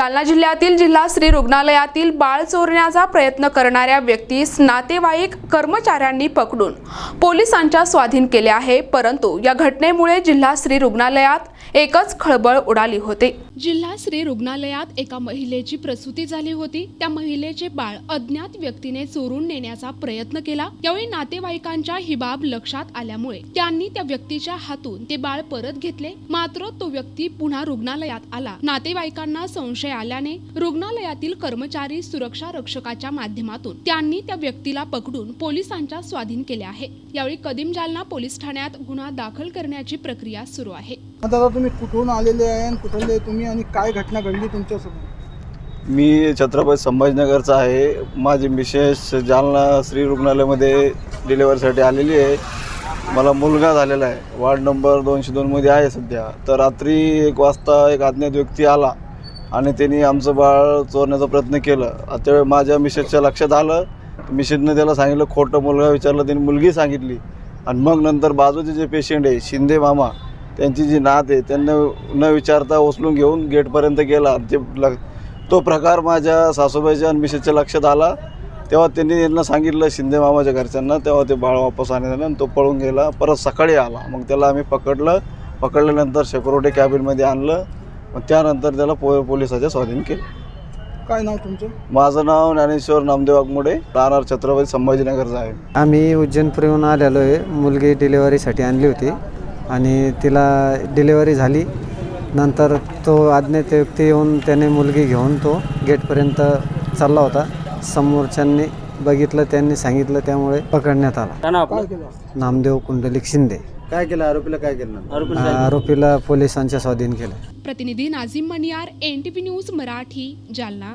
जालना जिल्ह्यातील जिल्हा स्त्री रुग्णालयातील बाळ चोरण्याचा प्रयत्न करणाऱ्या व्यक्तीस नातेवाईक कर्मचाऱ्यांनी पकडून पोलिसांच्या स्वाधीन केले आहे. परंतु या घटनेमुळे जिल्हा स्त्री रुग्णालयात एकच खळबळ उडाली होते. जिल्हा स्त्री रुग्णालयात एका महिलेची प्रसूती झाली होती. त्या महिलेचे बाळ अज्ञात व्यक्तीने चोरून नेण्याचा प्रयत्न केला. यावेळी नातेवाईकांच्या ही बाब लक्षात आल्यामुळे त्यांनी त्या व्यक्तीच्या हातून ते बाळ परत घेतले. मात्र तो व्यक्ती पुन्हा रुग्णालयात आला. नातेवाईकांना संशय आल्याने रुग्णालयातील कर्मचारी सुरक्षा रक्षकाच्या माध्यमातून त्यांनी त्या व्यक्तीला पकडून पोलिसांच्या स्वाधीन केले आहे. यावेळी कदीम जालना पोलीस ठाण्यात गुन्हा दाखल करण्याची प्रक्रिया सुरू आहे. दादा तुम्ही कुठून आलेले आहे आणि कुठले तुम्ही आणि काय घटना घडली तुमच्यासोबत? मी छत्रपती संभाजीनगरचा आहे. माझी मिसेस जालना श्री रुग्णालयामध्ये डिलेवरीसाठी आलेली आहे. मला मुलगा झालेला आहे. वार्ड नंबर दोनशे दोनमध्ये आहे सध्या. तर रात्री एक वाजता एक अज्ञात व्यक्ती आला आणि त्यांनी आमचं बाळ चोरण्याचा प्रयत्न केलं. त्यावेळी माझ्या मिसेसच्या लक्षात आलं. मिसेसनं त्याला सांगितलं खोटं मुलगा विचारलं त्यांनी मुलगी सांगितली. आणि मग नंतर बाजूचे जे पेशंट आहे शिंदे मामा त्यांची जी नात आहे त्यांना न विचारता उचलून घेऊन गेटपर्यंत गेला. ते ल तो प्रकार माझ्या सासूबाईच्या आणि मिसेसच्या लक्षात आला. तेव्हा त्यांनी यांना सांगितलं शिंदे मामाच्या घरच्यांना. तेव्हा ते बाळ वापस आलं आणि तो पळून गेला. परत सकाळी आला. मग त्याला आम्ही पकडलं. पकडल्यानंतर सेक्युरिटी कॅबिनमध्ये आणलं. मग त्यानंतर त्याला पो पोलिसाच्या स्वाधीन केलं. काय नाव तुमचं? माझं नाव ज्ञानेश्वर नामदेव वाघमोडे राहणार छत्रपती संभाजीनगरचं आहे आम्ही उज्जैनपुरीहून आलेलो आहे. मुलगी डिलेवरीसाठी आणली होती. आणि तिला डिलेवरी झाली. नंतर तो अज्ञात व्यक्ती येऊन त्याने मुलगी घेऊन तो गेटपर्यंत चालला होता. समोरच्यांनी बघितलं त्यांनी सांगितलं त्यामुळे पकडण्यात आला. नामदेव कुंडलिक शिंदे. काय केलं? आरोपीला काय केलं आरोपीला पोलिसांच्या स्वाधीन केलं. प्रतिनिधी Nazim Maniyar N T news Marathi Jalna.